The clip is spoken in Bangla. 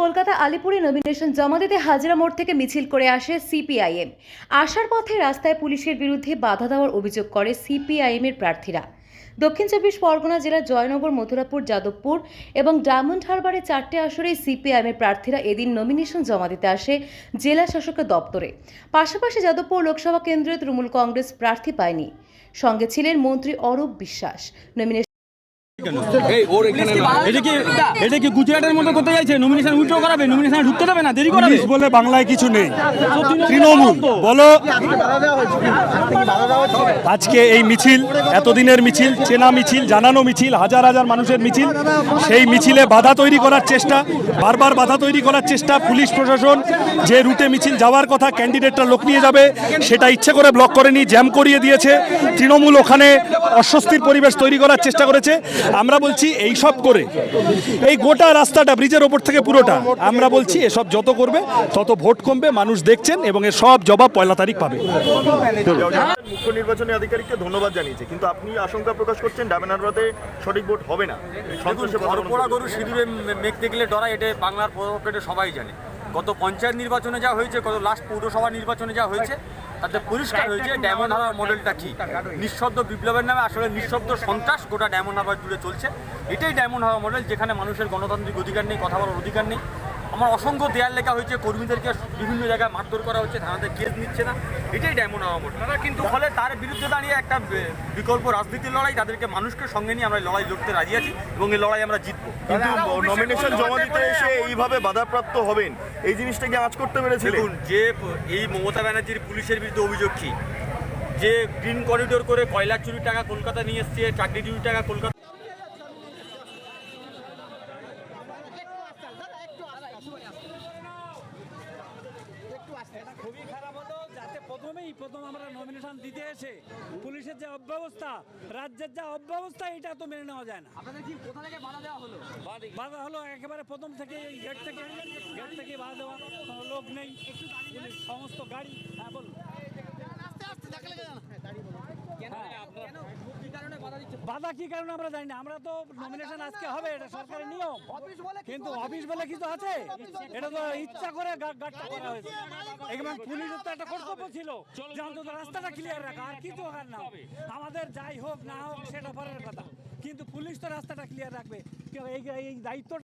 কলকাতা আলিপুরে নমিনেশন জমা দিতে হাজরা মোড় থেকে মিছিল করে আসে সিপিআইএম আসার পথে রাস্তায় পুলিশের বিরুদ্ধে বাধা দেওয়ার অভিযোগ করে সিপিআইএম এর প্রার্থীরা। দক্ষিণ চব্বিশ পরগনা জেলার জয়নগর, মথুরাপুর, যাদবপুর এবং ডায়মন্ড হারবারে চারটে আসরে সিপিআইএম এর প্রার্থীরা এদিন নমিনেশন জমা দিতে আসে জেলা শাসকের দপ্তরে। পাশাপাশি যাদবপুর লোকসভা কেন্দ্রে তৃণমূল কংগ্রেস প্রার্থী পায়নি। সঙ্গে ছিলেন মন্ত্রী অরূপ বিশ্বাস। নমিনেশন এই ওর এখানে এটা কি এটা কি গুজরাটের মতো করতে চাইছে নমিনেশন উইথড্র করাবে? নমিনেশন ঢুকতে দেবে না? দেরি করাবে? বলে বাংলায় কিছু নেই। তৃণমূল বলো আজকে এই মিছিল, এতদিনের মিছিল, চেনা মিছিল, জানানো মিছিল, হাজার হাজার মানুষের মিছিল, সেই মিছিলে বাধা তৈরি করার চেষ্টা, বারবার বাধা তৈরি করার চেষ্টা, পুলিশ প্রশাসন যে রুটে মিছিল যাওয়ার কথা ক্যান্ডিডেটটা লোক নিয়ে যাবে, সেটা ইচ্ছে করে ব্লক করেনি জ্যাম করিয়ে দিয়েছে, তৃণমূল ওখানে অস্বস্তির পরিবেশ তৈরি করার চেষ্টা করেছে। আমরা বলছি এই সব করে, এই গোটা রাস্তাটা, ব্রিজের ওপর থেকে পুরোটা, আমরা বলছি এসব যত করবে, তত ভোট কমবে, মানুষ দেখছেন এবং এর সব জবাব পয়লা তারিখ পাবে। নির্বাচনী আধিকারিককে ধন্যবাদ জানিয়েছে কিন্তু আপনি আশঙ্কা প্রকাশ করছেন ডাবেনারবাদে সঠিক ভোট হবে না। ঘরপোড়া গরু সিঁদুরে মে- মেঘ দেখলে ডরা এটা বাংলার পক্ষে সবাই জানে। গত পঞ্চায়েত নির্বাচনে যা হয়েছে গত লাস্ট পৌরসভা নির্বাচনে যা হয়েছে তাতে পরিষ্কার হয়েছে ডায়মন্ড হারবার মডেলটা কি নিঃশব্দ বিপ্লবের নামে আসলে নিঃশব্দ সন্ত্রাস গোটা ডায়মন্ড হারবার জুড়ে চলছে। এটাই ডায়মন্ড হারবার মডেল যেখানে মানুষের গণতান্ত্রিক অধিকার নেই কথা বলার অধিকার নেই। আমার অসংখ্য দেয়াল লেখা হয়েছে কর্মীদেরকে বিভিন্ন জায়গায় মারধর করা হচ্ছে থানাতে কেস নিচ্ছে না। এটাই ডায়মন্ড মডেল কিন্তু ফলে তার বিরুদ্ধে দাঁড়িয়ে একটা বিকল্প রাজনীতির লড়াই তাদেরকে মানুষকে সঙ্গে নিয়ে আমরা লড়াই লড়তে রাজি আছি এবং এই লড়াই আমরা জিতবো। কিন্তু নমিনেশন জমা দিতে এসে এইভাবে বাধাপ্রাপ্ত হবেন এই জিনিসটা কি আঁচ করতে পেরেছিলেন দেখুন যে এই মমতা ব্যানার্জির পুলিশের বিরুদ্ধে অভিযোগ কি? যে গ্রিন করিডোর করে কয়লা চুরির টাকা কলকাতা নিয়ে এসছে চাকরি চুরির টাকা কলকাতা খুবই খারাপ হতো যাতে প্রথমেই প্রথম আমরা নমিনেশন দিতে এসে পুলিশের যে অব্যবস্থা রাজ্যের যা অব্যবস্থা এটা তো মেনে নেওয়া যায় না। আপনাদের কি কোথা থেকে বাধা দেওয়া হলো? বাধা হলো একেবারে প্রথম থেকে গেট থেকে গেট থেকে বাধা দেওয়া কোনো লোক নেই। সমস্ত গাড়ি হ্যাঁ বলুন কেন কেন কি কারণে বাধা কি কারণে আমরা জানি না? আমরা তো নমিনেশন আজকে হবে এটা সরকারের নিয়ম। কিন্তু অফিস বলে কিছু আছে? এটা তো ইচ্ছা করে গাড়টা করা হয়েছে। পুলিশের তো একটা কর্তব্য ছিল। যে অন্তত রাস্তাটা ক্লিয়ার রাখা আর কিছু আর না। আমাদের যাই হোক না হোক সেটা পরের কথা। কিন্তু পুলিশ তো রাস্তাটা ক্লিয়ার রাখবে। এই দায়িত্ব